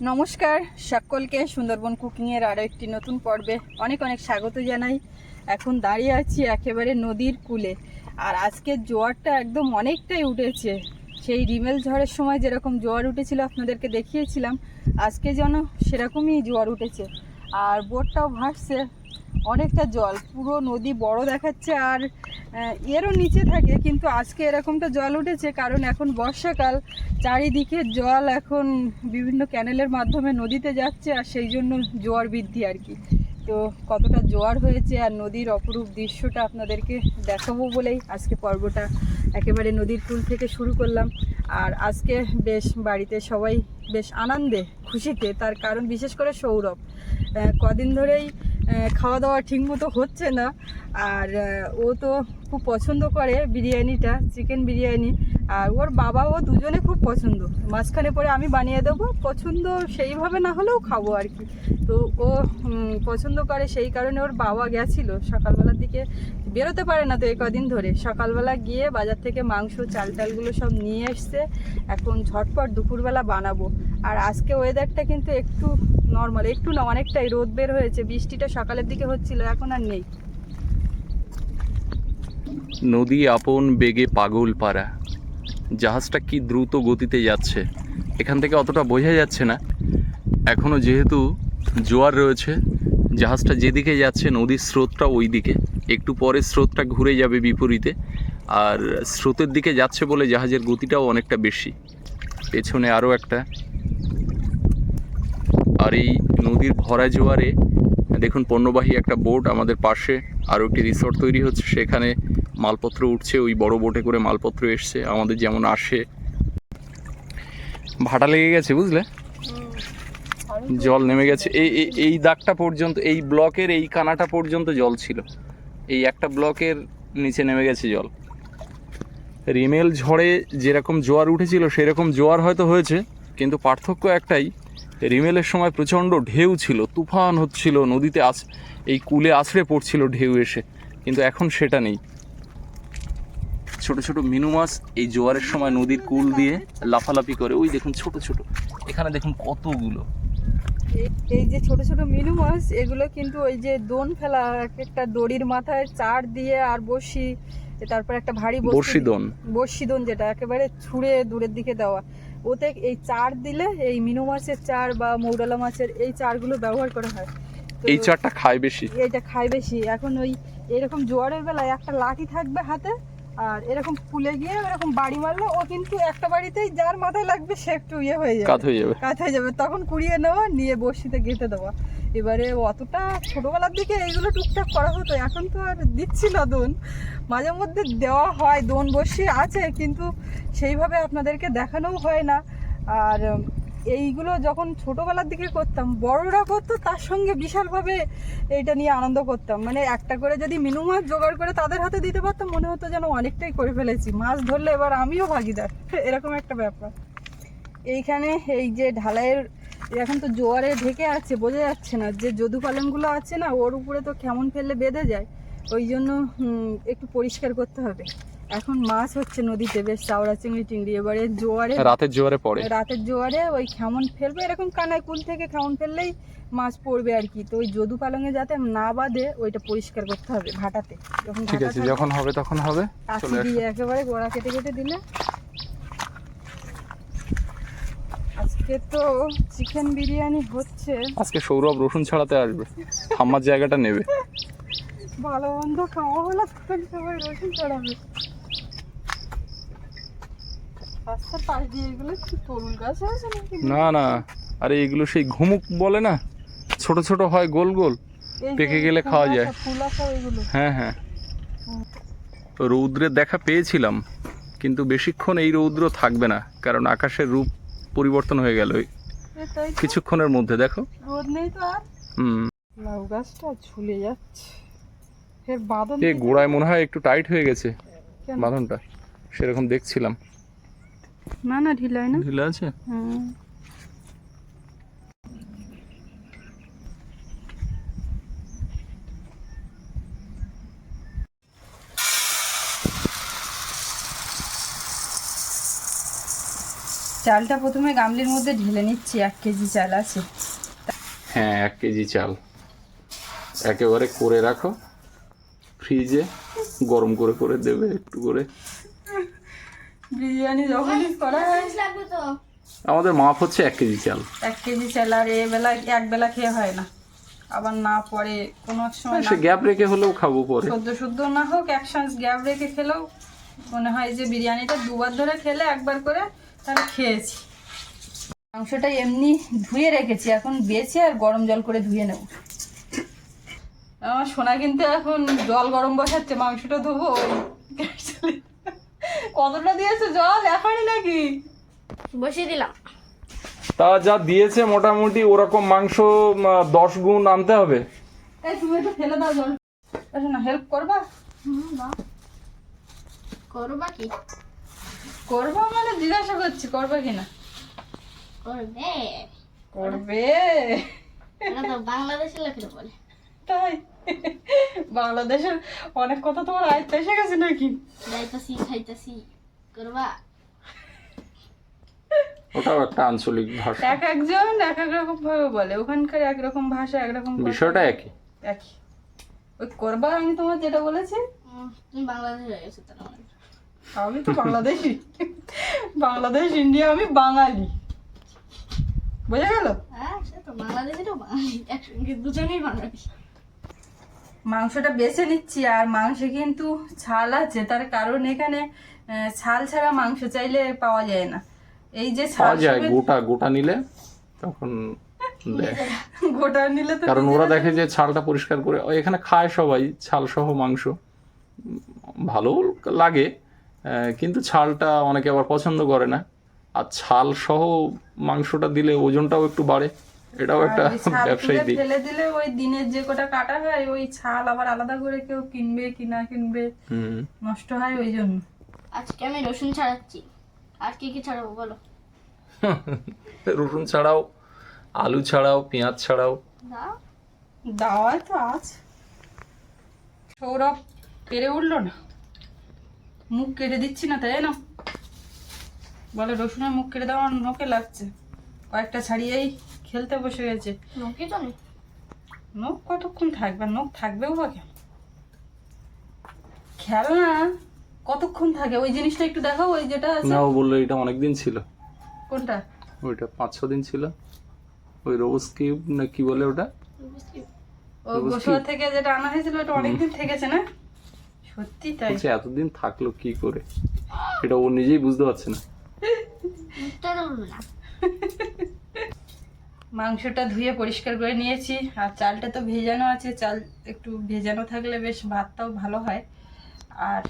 নমস্কার সকলকে সুন্দরবন কুকিংয়ের আরও একটি নতুন পর্বে অনেক অনেক স্বাগত জানাই। এখন দাঁড়িয়ে আছি একেবারে নদীর কূলে। আর আজকের জোয়ারটা একদম অনেকটাই উঠেছে। সেই রিমেল ঝড়ের সময় যেরকম জোয়ার উঠেছিল আপনাদেরকে দেখিয়েছিলাম, আজকে যেন সেরকমই জোয়ার উঠেছে। আর বোটটাও ভাসছে অনেকটা জল। পুরো নদী বড় দেখাচ্ছে আর এরও নিচে থাকে, কিন্তু আজকে এরকমটা জল উঠেছে কারণ এখন বর্ষাকাল। চারিদিকে জল এখন বিভিন্ন ক্যানেলের মাধ্যমে নদীতে যাচ্ছে আর সেই জন্য জোয়ার বৃদ্ধি আর কি। তো কতটা জোয়ার হয়েছে আর নদীর অপরূপ দৃশ্যটা আপনাদেরকে দেখাবো বলেই আজকে পর্বটা একেবারে নদীর কূল থেকে শুরু করলাম। আর আজকে বেশ বাড়িতে সবাই বেশ আনন্দে, খুশিতে, তার কারণ বিশেষ করে সৌরভ। কদিন ধরেই খাওয়া দাওয়া ঠিক মতো হচ্ছে না। আর ও তো খুব পছন্দ করে বিরিয়ানিটা, চিকেন বিরিয়ানি। আর ওর বাবা ও দুজনে খুব পছন্দ। মাঝখানে পরে আমি বানিয়ে দেবো, পছন্দ সেইভাবে না হলেও খাব আর কি। তো ও পছন্দ করে সেই কারণে ওর বাবা গেছিল সকালবেলার দিকে। বেরোতে পারে না তো এই কদিন ধরে। সকালবেলা গিয়ে বাজার থেকে মাংস, চাল টালগুলো সব নিয়ে এসছে। এখন ঝটপট দুপুরবেলা বানাবো। আর আজকে ওয়েদারটা কিন্তু একটু নর্মাল একটু না, অনেকটাই রোদ বের হয়েছে। বৃষ্টিটা সকালের দিকে হচ্ছিল, এখন আর নেই। নদী আপন বেগে পাগল পাড়া। জাহাজটা কি দ্রুত গতিতে যাচ্ছে? এখান থেকে অতটা বোঝা যাচ্ছে না। এখনও যেহেতু জোয়ার রয়েছে, জাহাজটা যেদিকে যাচ্ছে নদীর স্রোতটা ওই দিকে একটু পরে স্রোতটা ঘুরে যাবে বিপরীতে, আর স্রোতের দিকে যাচ্ছে বলে জাহাজের গতিটাও অনেকটা বেশি। পেছনে আরও একটা। আর এই নদীর ভরা জোয়ারে, দেখুন, পণ্যবাহী একটা বোট আমাদের পাশে আরও একটি রিসর্ট তৈরি হচ্ছে। সেখানে মালপত্র উঠছে, ওই বড় বোটে করে মালপত্র এসছে, আমাদের যেমন আসে। ভাটা লেগে গেছে বুঝলে? জল নেমে গেছে। এই, এই- দাগটা পর্যন্ত, এই ব্লকের এই কানাটা পর্যন্ত জল ছিল। এই একটা ব্লকের নিচে নেমে গেছে জল। রিমেল ঝড়ে যেরকম জোয়ার উঠেছিল, সেরকম জোয়ার হয়তো হয়েছে, কিন্তু পার্থক্য একটাই, রিমেলের সময় প্রচণ্ড ঢেউ ছিল, তুফান হচ্ছিল, নদীতে আস এই কুলে আছড়ে পড়ছিল ঢেউ এসে, কিন্তু এখন সেটা নেই। ছোট ছোট মিনু মাছ এই জোয়ারের সময় নদীর কুল দিয়ে লাফালাফি করে। ওই দেখুন ছোট ছোট। এখানে দেখুন কতগুলো। এই- যে ছোট ছোট মিনু মাছ এগুলো কিন্তু ওই যে দোন ফেলা এক একটা দড়ির মাথায় চার দিয়ে আর বসি তারপর একটা ভারী বড়শি দোন। বর্ষি দোন যেটা একেবারে ছুঁড়ে দূরের দিকে দেওয়া। ওতে এই চার দিলে এই মিনু মাছের চার বা মৌডালা মাছের এই চারগুলো ব্যবহার করা হয়। এই চারটা খায় বেশি। এইটা খায় বেশি। এখন ওই এরকম জোয়ারের বেলায় একটা লাঠি থাকবে হাতে আর এরকম ফুলে গিয়ে এরকম বাড়ি মারলো ও কিন্তু একটা বাড়িতেই যার মাথায় লাগবে সে একটু ইয়ে হয়ে যাবে। কাত হয়ে যাবে। কাজ হয়ে যাবে। তখন কুড়িয়ে নেওয়া নিয়ে বড়শিতে গেঁথে দেওয়া। এবারে অতটা ছোটবেলার দিকে এইগুলো টুকটাক করা হতো এখন তো আর দিচ্ছি না দোন। মাঝে মধ্যে দেওয়া হয় দোন বসি আছে কিন্তু সেইভাবে আপনাদেরকে দেখানোও হয় না। আর এইগুলো যখন ছোটবেলার দিকে করতাম, বড়রা করতো, তার সঙ্গে বিশালভাবে এইটা নিয়ে আনন্দ করতাম। মানে একটা করে যদি মিনু মাছ জোগাড় করে তাদের হাতে দিতে পারতাম, মনে হতো যেন অনেকটাই করে ফেলেছি। মাছ ধরলে এবার আমিও ভাগিদার। এরকম একটা ব্যাপার। এইখানে এই যে ঢালাইয়ের, এখন তো জোয়ারে ঢেকে আছে, বোঝা যাচ্ছে না যে যদু পালনগুলো আছে না, ওর উপরে তো কেমন ফেললে বেঁধে যায়। ওই জন্য একটু পরিষ্কার করতে হবে। এখন মাছ হচ্ছে নদীতে বেশ চাওড়া চিংড়ি টিংড়ি এবারে জোয়ারে রাতের জোয়ারে পড়ে। রাতের জোয়ারে ওই খেমন ফেলবে এরকম কানায় কুল থেকে খেমন ফেললেই মাছ পড়বে আর কি। তো ওই যদু পালঙে যাতে না বাঁধে ওইটা পরিষ্কার করতে হবে ভাটাতে। যখন ঠিক আছে যখন হবে তখন হবে চলে দিয়ে একেবারে গোড়া কেটে কেটে দিলে। আজকে তো চিকেন বিরিয়ানি হচ্ছে। আজকে সৌরভ রসুন ছাড়াতে আসবে ঠাম্মার জায়গাটা নেবে। ভালো খাওয়া হলো তখন সবাই রসুন চড়াবে। রাস্তার পাশ দিয়ে এগুলো কি তরুণ গাছ আছে নাকি? না না। আরে এগুলো সেই ঘুমুক বলে না? ছোট ছোট হয় গোল গোল। পেকে গেলে খাওয়া যায়। হ্যাঁ হ্যাঁ। রৌদ্রের দেখা পেয়েছিলাম কিন্তু বেশিক্ষণ এই রৌদ্র থাকবে না কারণ আকাশের রূপ পরিবর্তন হয়ে গেল কিছুক্ষণের মধ্যে দেখো। রোদ নেই তো আর। হুম। লাউ গাছটা ঝুলে যাচ্ছে। ফের বাদন এ দিতে- গোড়ায় মনে হয় একটু টাইট হয়ে গেছে? বাঁধনটা। সেরকম দেখছিলাম। না না ঢিলাই না। ঢিলে আছে? হুম। চালটা প্রথমে গামলির মধ্যে ঢেলে নিচ্ছি এক কেজি চাল আছে। হ্যাঁ এক কেজি চাল। একেবারে করে রাখো। ফ্রিজে গরম করে করে দেবে একটু করে। বিরিয়ানি যখনই করা হয় আমাদের মাপ হচ্ছে এক কেজি চাল। এক কেজি চাল আর এ বেলা এক বেলা খেয়ে হয় না। আবার না পরে কোনো এক সময় সে গ্যাপ রেখে হলেও খাব পরে। সদ্য শুদ্ধ না হোক এক চান্স গ্যাপ রেখে খেলেও মনে হয় যে বিরিয়ানিটা দুবার ধরে খেলে একবার করে তাহলে খেয়েছি। মাংসটা এমনি ধুয়ে রেখেছি এখন বেছে আর গরম জল করে ধুয়ে নেব। আমার সোনা কিন্তু এখন জল গরম বসাচ্ছে মাংসটা ধোবো কতটা দিয়েছে জল? এখনই নাকি? বসিয়ে দিলাম। তা যা দিয়েছে মোটামুটি ওরকম মাংস দশ গুণ আনতে হবে। তুমি একটু ফেলে দাও জল। আচ্ছা না হেল্প করবা? করবা কি? করবা মানে জিজ্ঞাসা করছি করবা কিনা? করবে। করবে। বাংলাদেশের লোকের বলে। তাই? বাংলাদেশের অনেক কথা তোমার আয়ত্ত এসে গেছে নাকি? যাইতাছি খাইতাছি করবা? ওটাও একটা আঞ্চলিক ভাষা। এক একজন এক এক রকম ভাবে বলে ওখানকার একরকম ভাষা একরকম কথা। বিষয়টা একই। একই। ওই করবা আমি তোমার যেটা বলেছি? তুমি বাংলাদেশে হয়ে গেছো আমি তো বাংলাদেশি। বাংলাদেশ ইন্ডিয়া আমি বাঙালি। বোঝা গেল? হ্যাঁ সে তো বাংলাদেশেরও বাঙালি। একসঙ্গে দুজনেই বাঙালি। মাংসটা বেছে নিচ্ছি আর মাংসে কিন্তু ছাল আছে। তার কারণ এখানে ছাল ছাড়া মাংস চাইলে পাওয়া যায় না। এই যে ছাল যায় গোটা গোটা নিলে তখন গোটা নিলে তো কারণ ওরা দেখে যে ছালটা পরিষ্কার করে এখানে খায় সবাই ছাল সহ মাংস। ভালো লাগে কিন্তু ছালটা অনেকে আবার পছন্দ করে না। আর ছাল সহ মাংসটা দিলে ওজনটাও একটু বাড়ে। এটাও একটা ব্যবসায়ী দিক। ফেলে দিলে ওই দিনের যে কটা কাটা হয় ওই ছাল আবার আলাদা করে কেউ কিনবে কি না কিনবে নষ্ট হয় ওই জন্য। আজকে আমি রসুন ছাড়াচ্ছি। আর কি কি ছাড়াবো বলো? রসুন ছাড়াও আলু ছাড়াও পেঁয়াজ ছাড়াও। দাও। দাওয়ায় তো আছে সৌরভ পেরে উঠল না? মুখ কেটে দিচ্ছি না তাই না? বলে রসুনের মুখ কেটে দেওয়ার নোকে লাগছে? কয়েকটা ছাড়িয়েই খেলতে বসে গেছে। নোকে তো নখ কতক্ষণ থাকবে? নখ থাকবেও বা কেন? খেলনা কতক্ষণ থাকে? ওই জিনিসটা একটু দেখাও ওই যেটা আছে। না ও বলল এটা অনেক দিন ছিল। কোনটা? ওইটা পাঁচ ছ দিন ছিল। ওই রোজ কিউব না কি বলে ওটা? বুঝলি? ও বুঝছি। থেকে যেটা আনা হয়েছিল ওটা অনেক দিন থেকেছে না? সত্যি তাই। বলছে এতদিন থাকল কি করে? এটা ও নিজেই বুঝতে পারছে না। মাংসটা ধুয়ে পরিষ্কার করে নিয়েছি আর চালটা তো ভেজানো আছে চাল একটু ভেজানো থাকলে বেশ ভাতটাও ভালো হয়। আর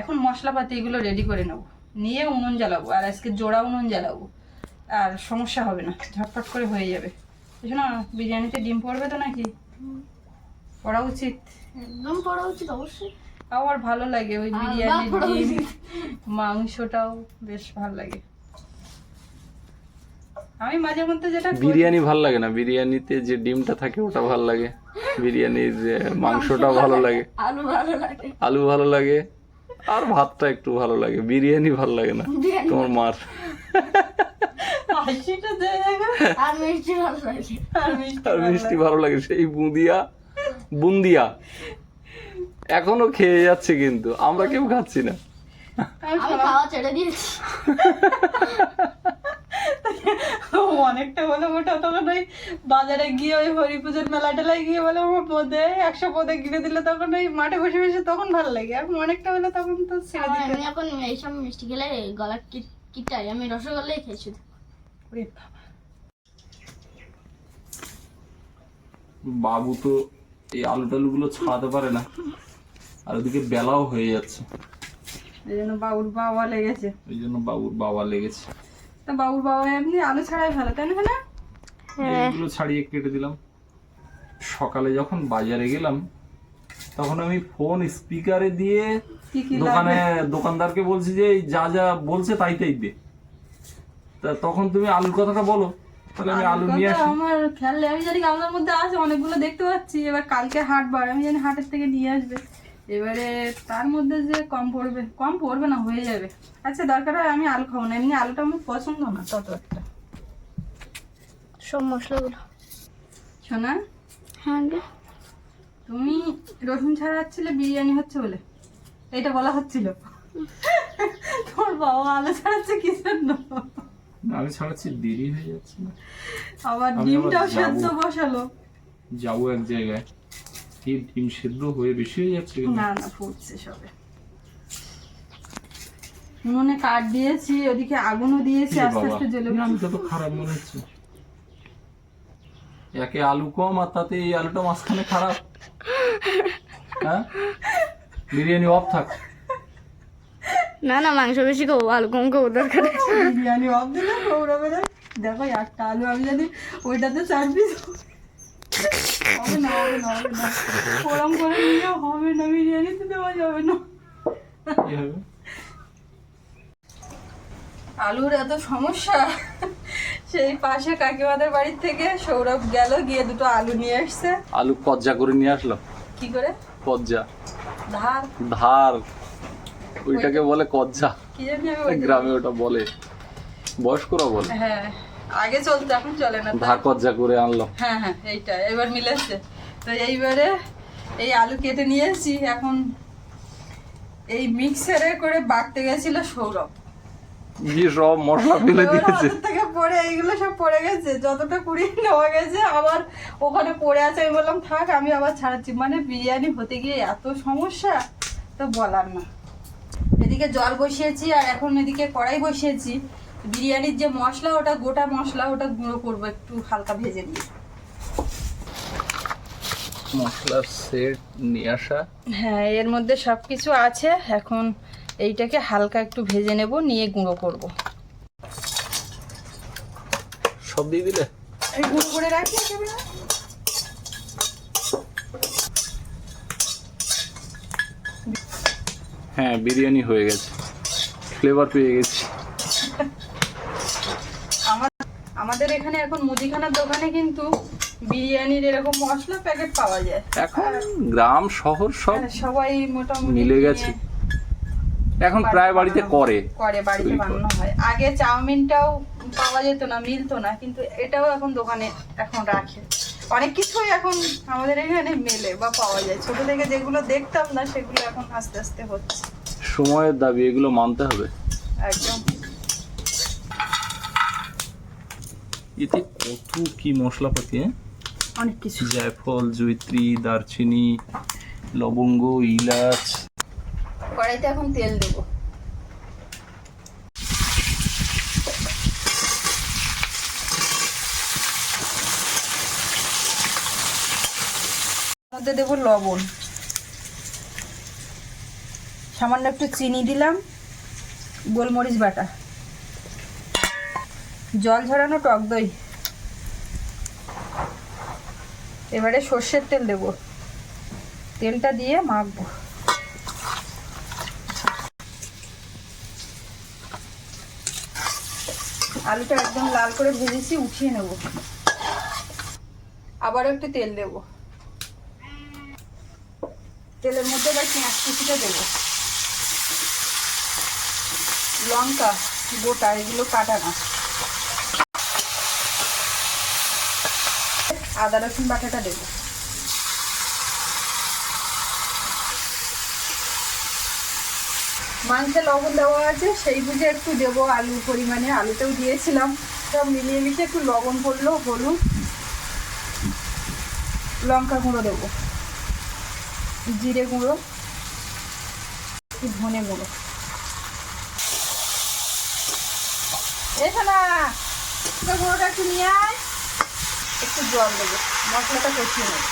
এখন মশলাপাতি এগুলো রেডি করে নেব। নিয়ে উনুন জ্বালাবো আর আজকে জোড়া উনুন জ্বালাবো। আর সমস্যা হবে না ঝটপট করে হয়ে যাবে। বুঝছ না বিরিয়ানিতে ডিম পড়বে তো নাকি? পড়া উচিত। একদম পড়া উচিত অবশ্যই। আমার ভালো লাগে ওই বিরিয়ানি মাংসটাও বেশ ভালো লাগে। আমি মাঝে মধ্যে যেটা বিরিয়ানি ভালো লাগে না? বিরিয়ানিতে যে ডিমটা থাকে ওটা ভালো লাগে। বিরিয়ানির যে মাংসটা ভালো লাগে। আলু ভালো লাগে। আলু ভালো লাগে। আর ভাতটা একটু ভালো লাগে। বিরিয়ানি ভালো লাগে না? তোমার মার। আর মিষ্টি ভালো লাগে। আর মিষ্টি আর ভালো মিষ্টি লাগে। ভালো লাগে। সেই বুঁদিয়া বুন্দিয়া। এখনও খেয়ে যাচ্ছে কিন্তু। আমরা কেউ খাচ্ছি না। আমি খাওয়া ছেড়ে দিয়েছি। অনেকটা হলে ওটা। তখন ওই বাজারে গিয়ে ওই হরি পুজোর মেলা টেলায় গিয়ে বলে আমার পদে একশো পদে কিনে দিলে তখন ওই মাঠে বসে বসে তখন ভালো লাগে। এখন অনেকটা হলে তখন তো ছেড়ে আমি এখন এইসব মিষ্টি গলা কি- কিটাই আমি রসগোল্লাই খাই শুধু বাবু। তো এই আলু টালু গুলো ছাড়াতে পারে না। আর ওদিকে বেলাও হয়ে যাচ্ছে। এই জন্য বাবুর বাবা লেগেছে। ওই জন্য বাবুর বাবা লেগেছে। তা বাবুর বাবা এমনি আলু ছাড়াই ভালো তাই না না এইগুলো ছাড়িয়ে কেটে দিলাম। সকালে যখন বাজারে গেলাম তখন আমি ফোন স্পিকারে দিয়ে দোকানে দোকানদারকে বলছি যে যা যা বলছে তাই তাই দে। তা তখন তুমি আলুর কথাটা বলো। তাহলে আমি আলু নিয়ে আসি। আমার খেয়াল আমি জানি গামলার মধ্যে আছে অনেকগুলো দেখতে পাচ্ছি। এবার কালকে হাট বার আমি জানি হাটের থেকে নিয়ে আসবে। এবারে তার মধ্যে যে কম পড়বে কম পড়বে না হয়ে যাবে। আচ্ছা দরকার হয় আমি আলু খাব না এমনি আলুটা আমার পছন্দ না তত একটা। সব মশলাগুলো। শোনা হ্যাঁ তুমি রসুন ছাড়াচ্ছিলে বিরিয়ানি হচ্ছে বলে? এটা বলা হচ্ছিল। তোমার বাবা আলু ছাড়াচ্ছে কি জন্য? আমি ছাড়াচ্ছি দেরি হয়ে যাচ্ছে। আবার ডিমটাও। সেদ্ধ বসালো। যাব এক জায়গায়। ডিম সেদ্ধ হয়ে বেশি হয়ে যাচ্ছে না না ফুটছে সবে। উনুনে কাঠ দিয়েছি ওদিকে আগুনও দিয়েছি আস্তে আস্তে জ্বলে নিরামিষটা তো খারাপ মনে হচ্ছে। একে আলু কম আর তাতে এই আলুটা মাঝখানে খারাপ। হ্যাঁ? বিরিয়ানি অফ থাক। না না মাংস বেশি খাব আলু কম খাব দরকার বিরিয়ানি অফ বেলা দেখো একটা আলু আমি যদি ওইটাতে চার পিস হবে না হবে না হবে না। ওরম করে নিয়ে হবে না বিরিয়ানিতে দেওয়া যাবে না। আলুর এত সমস্যা সেই পাশে কাকিমাদের বাড়ির থেকে সৌরভ গেল গিয়ে দুটো আলু নিয়ে আসছে। আলু কজ্জা করে নিয়ে আসলো। কি করে? কজ্জা ধার। ধার। ওইটাকে বলে কজ্জা। কি জানি আমি গ্রামে ওটা বলে। বয়স্করা বলে। হ্যাঁ। আগে চলতো এখন চলে না করে আনলো। হ্যাঁ হ্যাঁ এইটা এবার মিলেছে। তো এইবারে এই আলু কেটে নিয়েছি এখন এই মিক্সারে করে বাটতে গেছিল সৌরভ। সব মশলা ফেলে দিয়েছে। থেকে পড়ে এইগুলো সব পড়ে গেছে যতটা কুড়িয়ে নেওয়া গেছে আবার ওখানে পড়ে আছে। আমি বললাম থাক আমি আবার ছাড়াচ্ছি। মানে বিরিয়ানি হতে গিয়ে এত সমস্যা তো বলার না। এদিকে জল বসিয়েছি আর এখন এদিকে কড়াই বসিয়েছি। বিরিয়ানির যে মশলা ওটা গোটা মশলা ওটা গুঁড়ো করব একটু হালকা ভেজে নিয়ে। মশলার সেট নিয়ে আসা। হ্যাঁ এর মধ্যে সব কিছু আছে। এখন এইটাকে হালকা একটু ভেজে নেব নিয়ে গুঁড়ো করব। সব দিয়ে দিলে? এই গুঁড়ো করে রাখি হ্যাঁ বিরিয়ানি হয়ে গেছে। ফ্লেভার পেয়ে গেছি আমার আমাদের এখানে এখন মুদিখানার দোকানে কিন্তু বিরিয়ানির এরকম মশলা প্যাকেট পাওয়া যায়। এখন গ্রাম শহর সব হ্যাঁ, সবাই মোটামুটি মিলে গেছে। এখন প্রায় বাড়িতে করে। করে বাড়িতে বানানো হয়। আগে চাউমিনটাও পাওয়া যেত না মিলতো না কিন্তু এটাও এখন দোকানে এখন রাখে। অনেক কিছুই এখন আমাদের এখানে মেলে বা পাওয়া যায়। ছোট থেকে যেগুলো দেখতাম না সেগুলো এখন আস্তে আস্তে হচ্ছে। সময়ের দাবি এগুলো মানতে হবে। একদম। এতে কত কি মশলাপাতি হ্যাঁ? অনেক কিছু। জায়ফল জৈত্রী দারচিনি লবঙ্গ ইলাচ। কড়াইতে এখন তেল দেবো। মধ্যে দেবো লবণ। সামান্য একটু চিনি দিলাম গোলমরিচ বাটা। জল ঝরানো টক দই। এবারে সর্ষের তেল দেবো। তেলটা দিয়ে মাখবো। আলুটা একদম লাল করে ভেজেছি, উঠিয়ে নেব। আবার একটু তেল দেব। তেলের মধ্যে এবার পেঁয়াজ কুচিটা দেবো। লঙ্কা, গোটা, এগুলো কাটা না। আদা, রসুন বাটাটা দেবো। মাংসে লবণ দেওয়া আছে, সেই বুঝে একটু দেবো আলুর পরিমাণে, আলুতেও দিয়েছিলাম। সব মিলিয়ে মিশিয়ে একটু লবণ পড়ল হলুদ, লঙ্কা গুঁড়ো দেবো। জিরে গুঁড়ো ধনে গুঁড়ো। এসো না গুঁড়োটা একটু নিয়ে আয়। একটু জল দেবো। মশলাটা কষিয়ে নেব।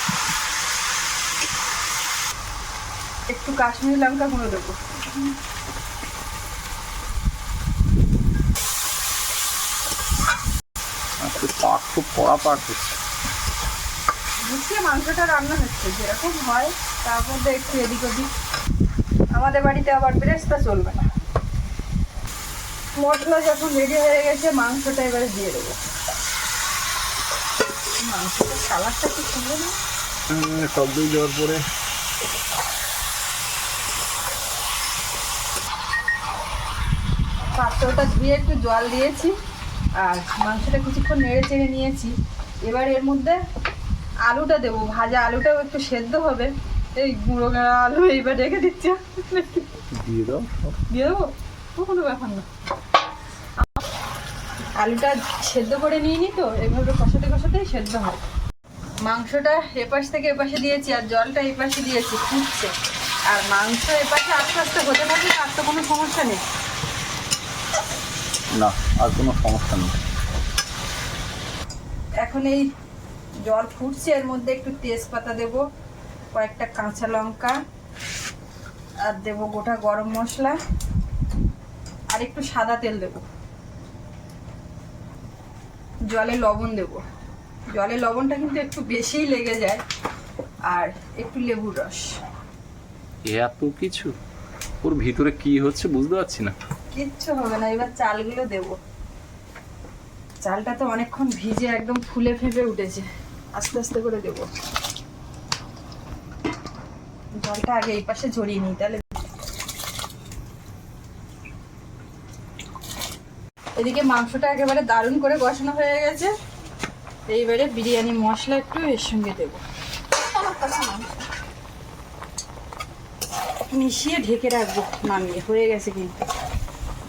একটু কাশ্মীরি লঙ্কা গুঁড়ো দেবো। পাক খুব কড়া পাক হচ্ছে। গুছিয়ে মাংসটা রান্না হচ্ছে যেরকম হয় তার মধ্যে একটু এদিক ওদিক। আমাদের বাড়িতে আবার ব্রেস্তা চলবে না। মশলা যখন রেডি হয়ে গেছে মাংসটা এবারে দিয়ে দেবো। মাংসটা সালাদটা কি সুন্দর না? টক দই পরে। পাত্রটা ধুয়ে একটু জল দিয়েছি আর মাংসটা কিছুক্ষণ নেড়ে চেড়ে নিয়েছি। এবার এর মধ্যে আলুটা দেবো ভাজা আলুটাও একটু সেদ্ধ হবে। এই গুঁড়ো আলু এইবার রেখে দিচ্ছি। দিয়ে দাও। দিয়ে দেবো? কখনো ব্যাপার না। আলুটা সেদ্ধ করে নিয়ে নি তো এইভাবে কষা কষাতেই সেদ্ধ হয়। মাংসটা এপাশ থেকে এপাশে দিয়েছি আর জলটা এপাশে দিয়েছি ফুটছে। আর মাংস এপাশে আস্তে আস্তে হতে থাকলে আর তো কোনো সমস্যা নেই। না আর কোনো সমস্যা নেই। এখন এই জল ফুটছে এর মধ্যে একটু তেজপাতা দেব কয়েকটা কাঁচা লঙ্কা আর দেব গোটা গরম মশলা আর একটু সাদা তেল দেব। জলে লবণ দেব। জলে লবণটা কিন্তু একটু বেশিই লেগে যায়। আর একটু লেবুর রস। এত কিছু? ওর ভিতরে কি হচ্ছে বুঝতে পারছি না। কিচ্ছু হবে না এবার চালগুলো দেব। চালটা তো অনেকক্ষণ ভিজে একদম ফুলে ফেঁপে উঠেছে। আস্তে আস্তে করে দেব। জলটা আগে এই পাশে ঝরিয়ে নিই তাহলে এদিকে মাংসটা একেবারে দারুণ করে কষানো হয়ে গেছে। এইবারে বিরিয়ানি মশলা একটু এর সঙ্গে দেবো। মিশিয়ে ঢেকে রাখব। নামিয়ে হয়ে গেছে কিন্তু।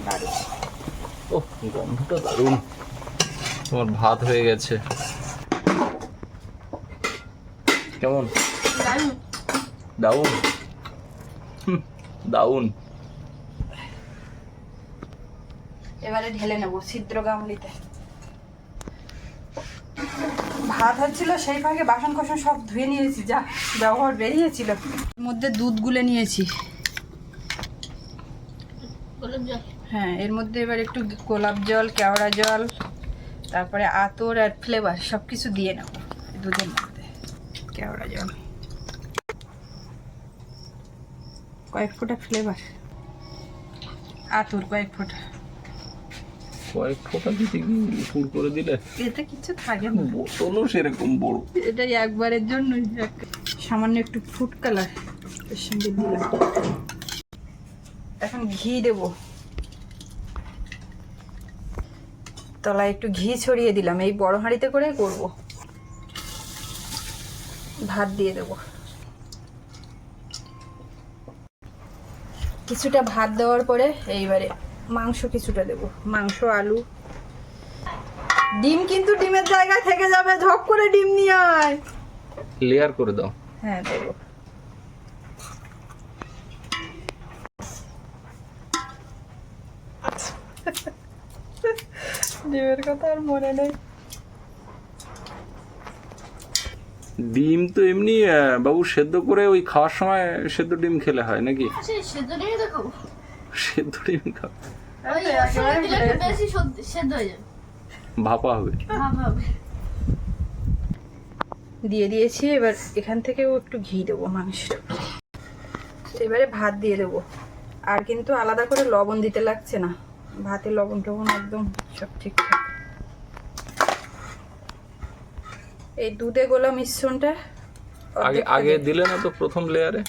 দারুণ। ও গন্ধটা দারুণ। তোমার ভাত হয়ে গেছে। কেমন? দাউন দাউন এবারে ঢেলে নেব ছিদ্র গামলিতে ভাত হচ্ছিল, সেই ফাঁকে বাসন কোসন সব ধুয়ে নিয়েছি, যা ব্যবহার বেরিয়েছিল। মধ্যে দুধ গুলে নিয়েছি। হ্যাঁ এর মধ্যে এবার একটু গোলাপ জল, কেওড়া জল, তারপরে আতর আর ফ্লেভার সব কিছু দিয়ে নেব দুধের মধ্যে, কেওড়া জল। কয়েক ফোঁটা ফ্লেভার। আতর কয়েক ফোঁটা। কয়েক ফোঁটা দিতে ফুল করে দিলে এতে কিছু থাকে না। বোতলও সেরকম বড়। এটাই একবারের জন্য সামান্য একটু ফুড কালারের সঙ্গে দিলাম। এখন ঘি দেব। তলায় একটু ঘি ছড়িয়ে দিলাম। এই বড় হাঁড়িতে করে করব। ভাত দিয়ে দেব। কিছুটা ভাত দেওয়ার পরে এইবারে মাংস কিছুটা দেব। মাংস আলু। ডিম কিন্তু ডিমের জায়গায় থেকে যাবে। ঝপ করে ডিম নিয়ে আয়। লেয়ার করে দাও। হ্যাঁ দেবো। ডিমের কথা আর মনে নেই। ডিম তো এমনি আহ, বাবু সেদ্ধ করে ওই খাওয়ার সময় সেদ্ধ ডিম খেলে হয় নাকি? সেই সেদ্ধ নিয়ে দেখো সেদ্ধ ডিম বেশি সেদ্ধ হয়ে যাবে। ভাপা হবে। দিয়ে দিয়েছি এবার এখান থেকেও একটু ঘি দেবো মাংসের এবারে ভাত দিয়ে দেবো। আর কিন্তু আলাদা করে লবণ দিতে লাগছে না। ভাতে লবণ টবণ একদম সব ঠিকঠাক। এই দুধে গোলা মিশ্রণটা আগে আগে দিলে না তো প্রথম লেয়ারে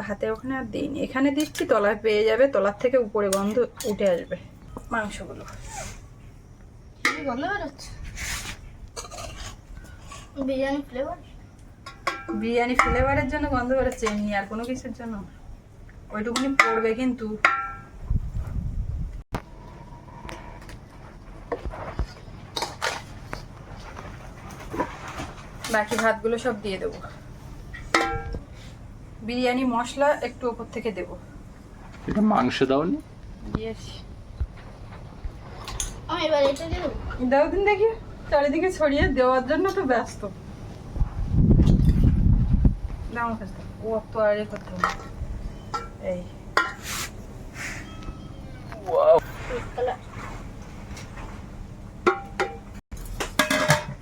ভাতে ওখানে আর দিইনি। এখানে দিচ্ছি তলায় পেয়ে যাবে তলার থেকে উপরে গন্ধ উঠে আসবে মাংসগুলো। ফ্লেভার বিরিয়ানি ফ্লেভারের জন্য গন্ধ বেরোচ্ছে এমনি আর কোনো কিছুর জন্য। ওইটুকুনি পড়বে কিন্তু। বাকি ভাতগুলো সব দিয়ে দেবো। বিরিয়ানি মশলা একটু ওপর থেকে দেবো। এটা মাংস দাওনি? দিয়েছি আমি এবার এটা দিয়ে দেবো। দাও দিন দেখি। চারিদিকে ছড়িয়ে দেওয়ার জন্য তো ব্যস্ত। ও তো আর এ করতে এই।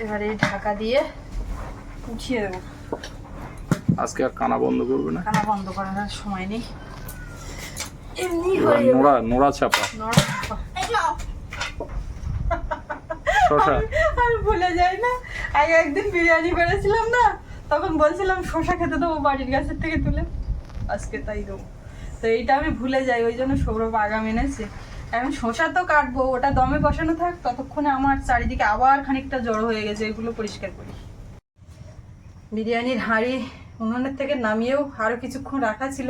এবারে ঢাকা দিয়ে উঠিয়ে দেবো। আজকে আর কানা বন্ধ করবে না। খানা বন্ধ করার সময় নেই। এমনি হয়ে নোড়া নোড়া চাপা। শশা। আর ভুলে যাই না। আগে একদিন বিরিয়ানি করেছিলাম না তখন বলছিলাম শশা খেতে দেবো বাড়ির গাছের থেকে তুলে। আজকে তাই দেবো। তো এইটা আমি ভুলে যাই ওই জন্য সৌরভ আগাম এনেছে। এখন তো কাটবো ওটা দমে বসানো থাক ততক্ষণে আমার চারিদিকে আবার খানিকটা জড়ো হয়ে গেছে এগুলো পরিষ্কার করি। বিরিয়ানির হাঁড়ি উনুনের থেকে নামিয়েও আরও কিছুক্ষণ রাখা ছিল।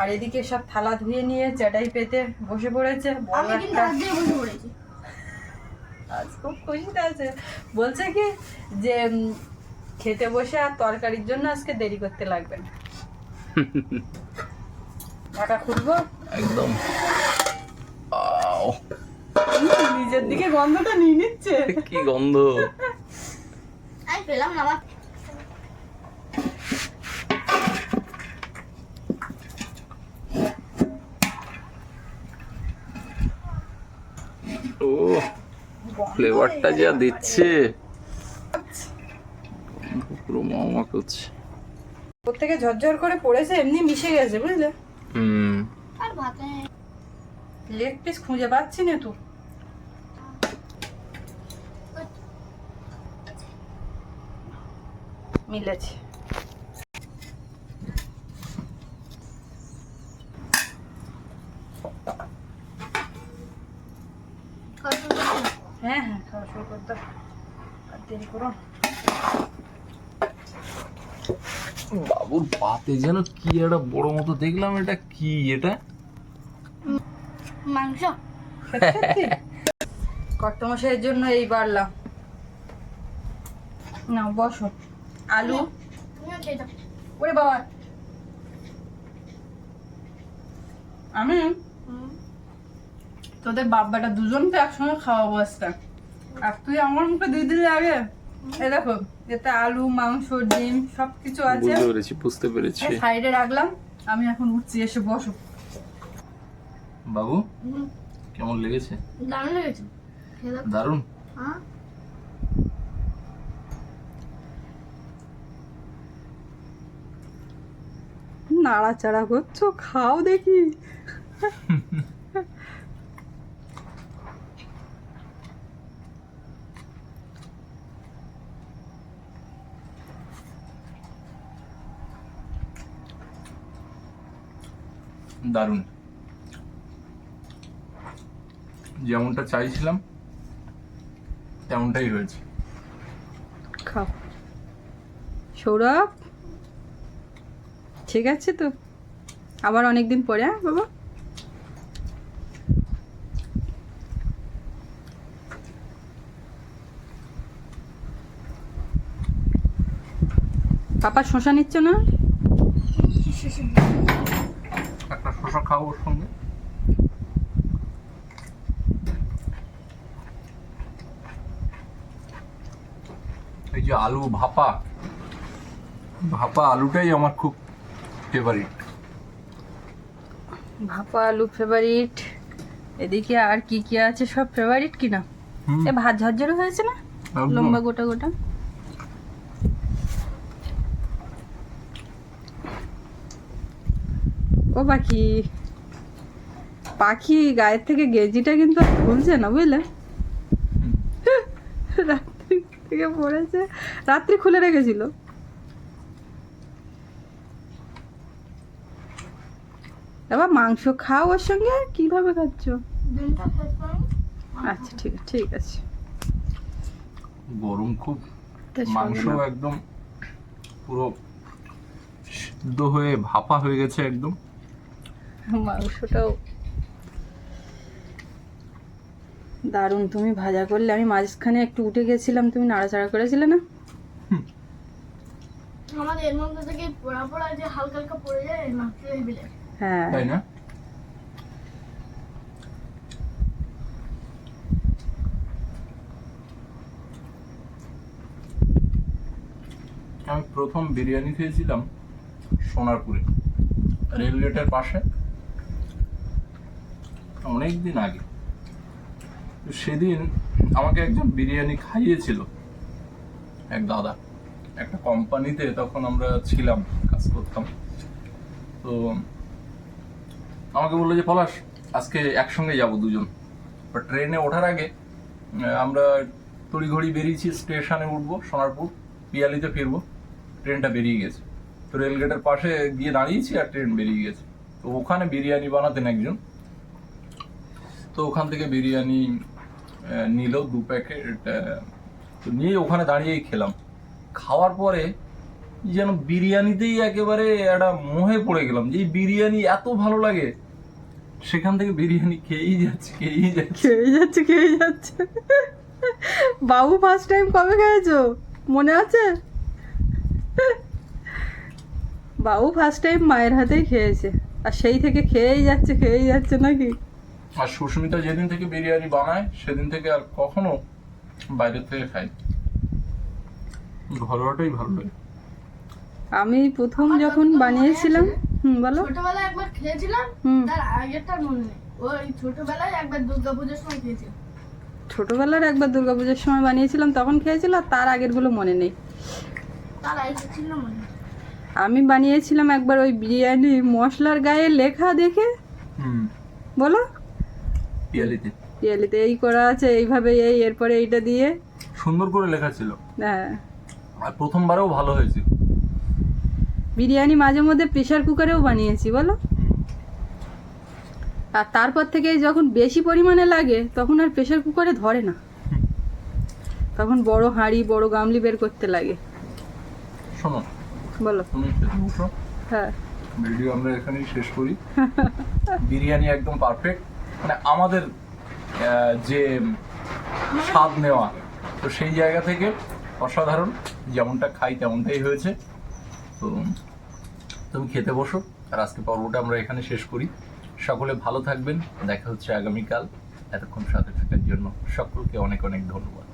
আর এদিকে সব থালা ধুয়ে নিয়ে চাটাই পেতে বসে পড়েছি। আজ খুব খুশিতে আছে। বলছে কি যে খেতে বসে আর তরকারির জন্য আজকে দেরি করতে লাগবে না। ঢাকা খুলবো? একদম। নিজের দিকে গন্ধটা নিয়ে নিচ্ছে। কি গন্ধ? আমি পেলাম না আমার ও ফ্লেভারটা যা দিচ্ছে। পুরো মামা করছে। প্রত্যেকে ঝরঝর করে পড়েছে এমনি মিশে গেছে বুঝলে? হুম। আর ভাতে লেগ পিস খুঁজে পাচ্ছি না তো। মিলেছে খাওয়া শুরু করছি। হ্যাঁ হ্যাঁ খাওয়া শুরু করতে হবে। করো। বাবুর পাতে যেন কি একটা বড় মতো দেখলাম এটা কি এটা? মাংস। সত্যি কর্তমশাইয়ের জন্য এই বাড়লাম না বসো। আলু? ওরে বাবা। আমি। তোদের বাব্বাটা দুজনকে একসঙ্গে খাওয়াবো আজকে। আর তুই আমার মুখে দিয়ে দিলে আগে এ দেখো এতে আলু মাংস ডিম সব কিছু আছে। বুঝতে পেরেছি বুঝতে পেরেছি। সাইডে রাখলাম আমি এখন উঠছি এসে বসো। বাবু কেমন লেগেছে? দারুণ লেগেছে। দারুণ? হ্যাঁ। নাড়াচাড়া করছ খাও দেখি। দারুণ। যেমনটা চাইছিলাম, তেমনটাই হয়েছে। সৌরভ? ঠিক আছে তো? আবার অনেকদিন পরে হ্যাঁ বাবা? পাপা শশা নিচ্ছ না একটা শশা খাও ওর সঙ্গে। এই যে আলু ভাপা ভাপা আলুটাই আমার খুব ফেভারিট ভাপা আলু ফেভারিট এদিকে আর কি কি আছে সব ফেভারিট কিনা? এ ভাত ঝরঝরে হয়েছে না? লম্বা গোটা গোটা? ও পাখি পাখি গায়ের থেকে গেঞ্জিটা কিন্তু আর খুলছে না বুঝলে? রাত্রি থেকে পড়েছে। রাত্রি খুলে রেখেছিল। এবার মাংস খাও ওর সঙ্গে? কীভাবে খাচ্ছ? আচ্ছা ঠিক আছে ঠিক আছে। গরম খুব। মাংস একদম পুরো সিদ্ধ হয়ে ভাপা হয়ে গেছে একদম। মাংসটাও দারুণ। তুমি ভাজা করলে আমি মাঝখানে একটু উঠে গেছিলাম তুমি নাড়াচাড়া করেছিলে না? আমাদের এর মধ্যে থেকে পোড়া পোড়া যে হালকা হালকা পড়ে যায় হ্যাঁ। তাই না? আমি প্রথম বিরিয়ানি খেয়েছিলাম সোনারপুরে রেলগেটের পাশে। অনেক দিন আগে। তো সেদিন আমাকে একজন বিরিয়ানি খাইয়েছিল, এক দাদা। একটা কোম্পানিতে তখন আমরা ছিলাম, কাজ করতাম। তো আমাকে বলল যে, পলাশ, আজকে একসঙ্গে যাব দুজন। ট্রেনে ওঠার আগে আমরা তড়িঘড়ি বেরিয়েছি, স্টেশনে উঠবো, সোনারপুর, পিয়ালিতে ফিরবো। ট্রেনটা বেরিয়ে গেছে। তো রেলগেটের পাশে গিয়ে দাঁড়িয়েছি আর ট্রেন বেরিয়ে গেছে। তো ওখানে বিরিয়ানি বানাতেন একজন। তো ওখান থেকে বিরিয়ানি নিল দু প্যাকেট তো নিয়ে ওখানে দাঁড়িয়েই খেলাম। খাওয়ার পরে যেন বিরিয়ানিতেই একেবারে একটা মোহে পড়ে গেলাম যে বিরিয়ানি এত ভালো লাগে। সেখান থেকে বিরিয়ানি খেয়েই যাচ্ছে খেয়েই যাচ্ছে। খেয়ে যাচ্ছে খেয়ে যাচ্ছে। বাবু ফার্স্ট টাইম কবে খেয়েছো? মনে আছে? বাবু ফার্স্ট টাইম মায়ের হাতেই খেয়েছে। আর সেই থেকে খেয়েই যাচ্ছে খেয়েই যাচ্ছে নাকি? আর সুস্মিতা যেদিন থেকে বিরিয়ানি বানায় সেদিন থেকে আর কখনো বাইরের থেকে খাই ঘরোয়াটাই ভালো লাগে। আমি প্রথম যখন বানিয়েছিলাম হুম বলো। ছোটবেলায় একবার খেয়েছিলাম তার আগেরটা মনে নেই। ওই ছোটবেলায় একবার দুর্গাপুজোর সময় খেয়েছিলাম। ছোটবেলার একবার দুর্গাপুজোর সময় বানিয়েছিলাম তখন খেয়েছিল আর তার আগেরগুলো মনে নেই। তার আগে ছিল মনে নেই। আমি বানিয়েছিলাম একবার ওই বিরিয়ানি মশলার গায়ে লেখা দেখে। হুম। বলো। পিয়ালিতে। রিয়েলিতে এই করা আছে এইভাবে এই এরপরে এইটা দিয়ে। সুন্দর করে লেখা ছিল। হ্যাঁ। আর প্রথমবারেও ভালো হয়েছে। বিরিয়ানি মাঝে মধ্যে প্রেশার কুকারেও বানিয়েছি বলো? আর তারপর থেকে যখন বেশি পরিমাণে লাগে তখন আর প্রেশার কুকারে ধরে না। তখন বড় হাঁড়ি বড় গামলি বের করতে লাগে। শোনো। বলো। তুমি হ্যাঁ। ভিডিও আমরা এখানেই শেষ করি। বিরিয়ানি একদম পারফেক্ট মানে আমাদের যে স্বাদ নেওয়া, তো সেই জায়গা থেকে অসাধারণ, যেমনটা খাই তেমনটাই হয়েছে। তো তুমি খেতে বসো, আর আজকে পর্বটা আমরা এখানে শেষ করি। সকলে ভালো থাকবেন, দেখা হচ্ছে আগামীকাল। এতক্ষণ সাথে থাকার জন্য সকলকে অনেক অনেক ধন্যবাদ।